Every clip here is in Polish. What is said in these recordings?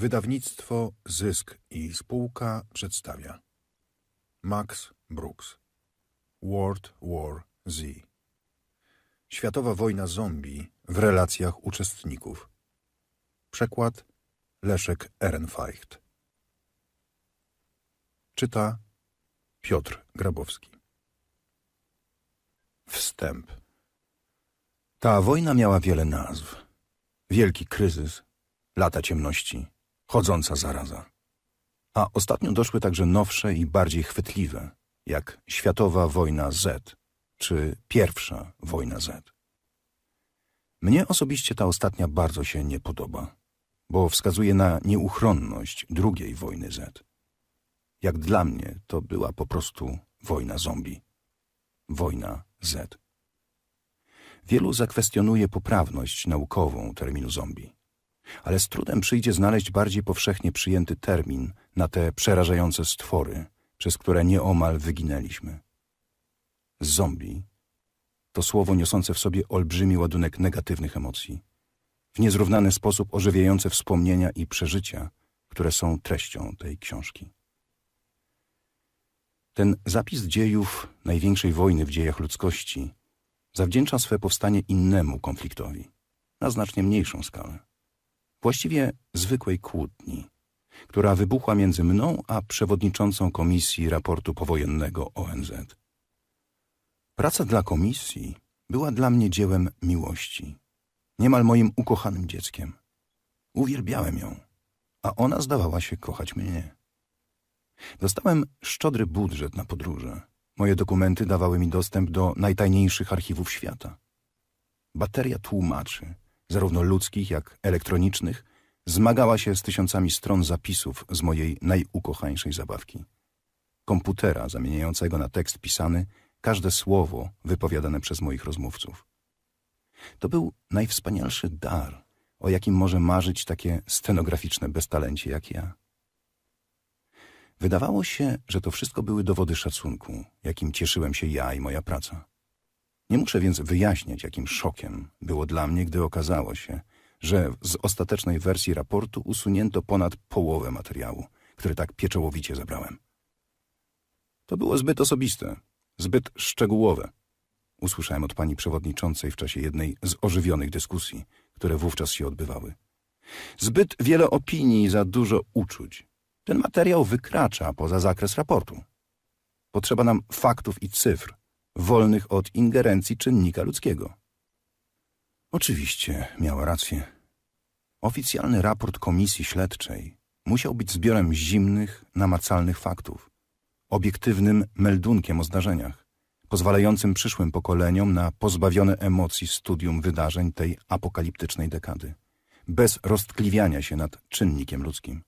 Wydawnictwo Zysk i spółka przedstawia. Max Brooks. World War Z. Światowa wojna zombie w relacjach uczestników. Przekład Leszek Ehrenfeicht. Czyta Piotr Grabowski. Wstęp. Ta wojna miała wiele nazw. Wielki kryzys, lata ciemności, chodząca zaraza. A ostatnio doszły także nowsze i bardziej chwytliwe, jak Światowa Wojna Z czy Pierwsza Wojna Z. Mnie osobiście ta ostatnia bardzo się nie podoba, bo wskazuje na nieuchronność drugiej wojny Z. Jak dla mnie to była po prostu wojna zombie. Wojna Z. Wielu zakwestionuje poprawność naukową terminu zombie, ale z trudem przyjdzie znaleźć bardziej powszechnie przyjęty termin na te przerażające stwory, przez które nieomal wyginęliśmy. Zombie to słowo niosące w sobie olbrzymi ładunek negatywnych emocji, w niezrównany sposób ożywiające wspomnienia i przeżycia, które są treścią tej książki. Ten zapis dziejów największej wojny w dziejach ludzkości zawdzięcza swe powstanie innemu konfliktowi, na znacznie mniejszą skalę. Właściwie zwykłej kłótni, która wybuchła między mną a przewodniczącą Komisji Raportu Powojennego ONZ. Praca dla komisji była dla mnie dziełem miłości, niemal moim ukochanym dzieckiem. Uwielbiałem ją, a ona zdawała się kochać mnie. Dostałem szczodry budżet na podróże. Moje dokumenty dawały mi dostęp do najtajniejszych archiwów świata. Bateria tłumaczy, zarówno ludzkich, jak elektronicznych, zmagała się z tysiącami stron zapisów z mojej najukochańszej zabawki. Komputera zamieniającego na tekst pisany każde słowo wypowiadane przez moich rozmówców. To był najwspanialszy dar, o jakim może marzyć takie scenograficzne beztalencie jak ja. Wydawało się, że to wszystko były dowody szacunku, jakim cieszyłem się ja i moja praca. Nie muszę więc wyjaśniać, jakim szokiem było dla mnie, gdy okazało się, że z ostatecznej wersji raportu usunięto ponad połowę materiału, który tak pieczołowicie zebrałem. To było zbyt osobiste, zbyt szczegółowe. Usłyszałem od pani przewodniczącej w czasie jednej z ożywionych dyskusji, które wówczas się odbywały. Zbyt wiele opinii, za dużo uczuć. Ten materiał wykracza poza zakres raportu. Potrzeba nam faktów i cyfr, wolnych od ingerencji czynnika ludzkiego. Oczywiście miała rację. Oficjalny raport komisji śledczej musiał być zbiorem zimnych, namacalnych faktów, obiektywnym meldunkiem o zdarzeniach, pozwalającym przyszłym pokoleniom na pozbawione emocji studium wydarzeń tej apokaliptycznej dekady, bez roztkliwiania się nad czynnikiem ludzkim.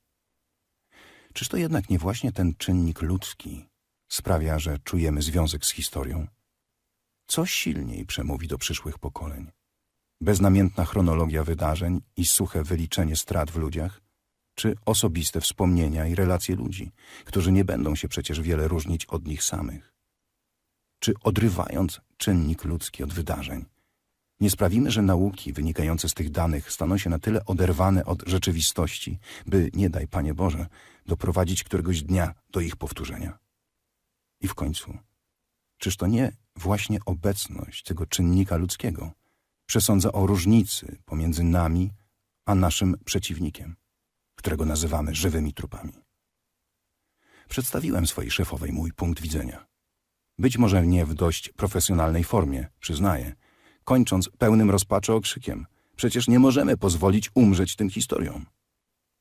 Czyż to jednak nie właśnie ten czynnik ludzki sprawia, że czujemy związek z historią? Co silniej przemówi do przyszłych pokoleń? Beznamiętna chronologia wydarzeń i suche wyliczenie strat w ludziach? Czy osobiste wspomnienia i relacje ludzi, którzy nie będą się przecież wiele różnić od nich samych? Czy odrywając czynnik ludzki od wydarzeń, nie sprawimy, że nauki wynikające z tych danych staną się na tyle oderwane od rzeczywistości, by, nie daj Panie Boże, doprowadzić któregoś dnia do ich powtórzenia? I w końcu, czyż to nie właśnie obecność tego czynnika ludzkiego przesądza o różnicy pomiędzy nami a naszym przeciwnikiem, którego nazywamy żywymi trupami? Przedstawiłem swojej szefowej mój punkt widzenia. Być może nie w dość profesjonalnej formie, przyznaję, kończąc pełnym rozpaczy okrzykiem. Przecież nie możemy pozwolić umrzeć tym historiom.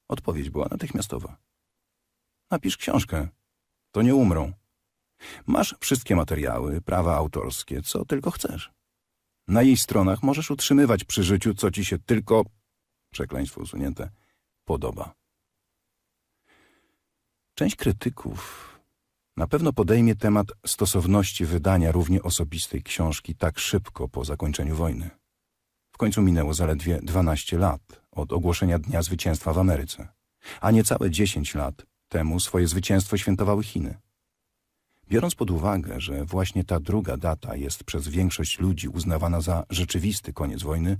Odpowiedź była natychmiastowa. Napisz książkę. To nie umrą. Masz wszystkie materiały, prawa autorskie, co tylko chcesz. Na jej stronach możesz utrzymywać przy życiu, co ci się tylko, przekleństwo usunięte, podoba. Część krytyków na pewno podejmie temat stosowności wydania równie osobistej książki tak szybko po zakończeniu wojny. W końcu minęło zaledwie 12 lat od ogłoszenia Dnia Zwycięstwa w Ameryce, a niecałe 10 lat temu swoje zwycięstwo świętowały Chiny. Biorąc pod uwagę, że właśnie ta druga data jest przez większość ludzi uznawana za rzeczywisty koniec wojny,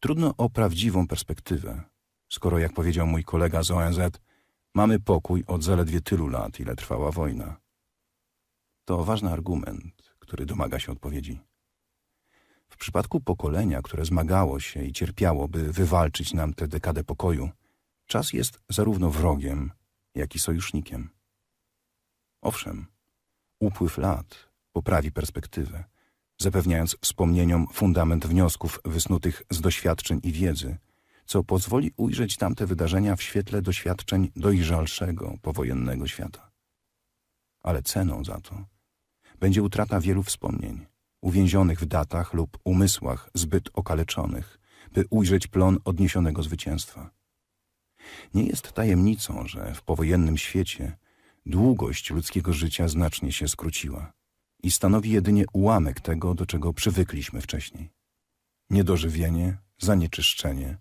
trudno o prawdziwą perspektywę, skoro, jak powiedział mój kolega z ONZ, mamy pokój od zaledwie tylu lat, ile trwała wojna? To ważny argument, który domaga się odpowiedzi. W przypadku pokolenia, które zmagało się i cierpiało, by wywalczyć nam tę dekadę pokoju, czas jest zarówno wrogiem, jak i sojusznikiem. Owszem, upływ lat poprawi perspektywę, zapewniając wspomnieniom fundament wniosków wysnutych z doświadczeń i wiedzy, co pozwoli ujrzeć tamte wydarzenia w świetle doświadczeń dojrzalszego powojennego świata. Ale ceną za to będzie utrata wielu wspomnień, uwięzionych w datach lub umysłach zbyt okaleczonych, by ujrzeć plon odniesionego zwycięstwa. Nie jest tajemnicą, że w powojennym świecie długość ludzkiego życia znacznie się skróciła i stanowi jedynie ułamek tego, do czego przywykliśmy wcześniej. Niedożywienie, zanieczyszczenie,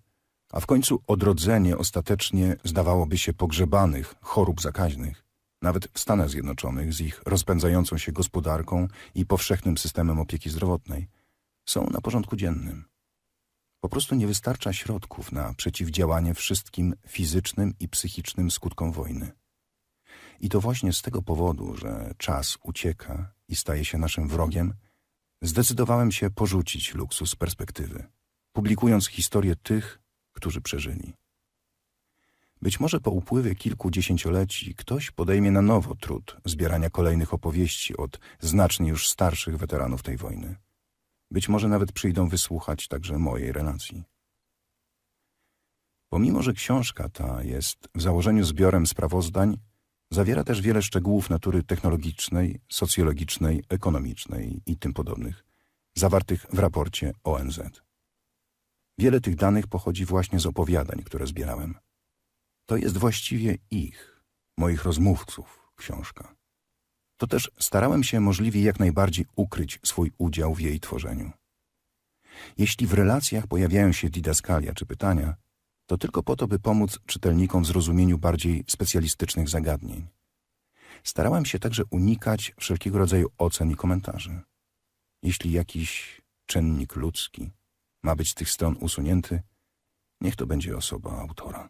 a w końcu odrodzenie ostatecznie zdawałoby się pogrzebanych chorób zakaźnych, nawet w Stanach Zjednoczonych z ich rozpędzającą się gospodarką i powszechnym systemem opieki zdrowotnej, są na porządku dziennym. Po prostu nie wystarcza środków na przeciwdziałanie wszystkim fizycznym i psychicznym skutkom wojny. I to właśnie z tego powodu, że czas ucieka i staje się naszym wrogiem, zdecydowałem się porzucić luksus perspektywy, publikując historię tych, którzy przeżyli. Być może po upływie kilku dziesięcioleci ktoś podejmie na nowo trud zbierania kolejnych opowieści od znacznie już starszych weteranów tej wojny. Być może nawet przyjdą wysłuchać także mojej relacji. Pomimo, że książka ta jest w założeniu zbiorem sprawozdań, zawiera też wiele szczegółów natury technologicznej, socjologicznej, ekonomicznej i tym podobnych, zawartych w raporcie ONZ. Wiele tych danych pochodzi właśnie z opowiadań, które zbierałem. To jest właściwie ich, moich rozmówców, książka. To też starałem się możliwie jak najbardziej ukryć swój udział w jej tworzeniu. Jeśli w relacjach pojawiają się didaskalia czy pytania, to tylko po to, by pomóc czytelnikom w zrozumieniu bardziej specjalistycznych zagadnień. Starałem się także unikać wszelkiego rodzaju ocen i komentarzy. Jeśli jakiś czynnik ludzki ma być z tych stron usunięty, niech to będzie osoba autora.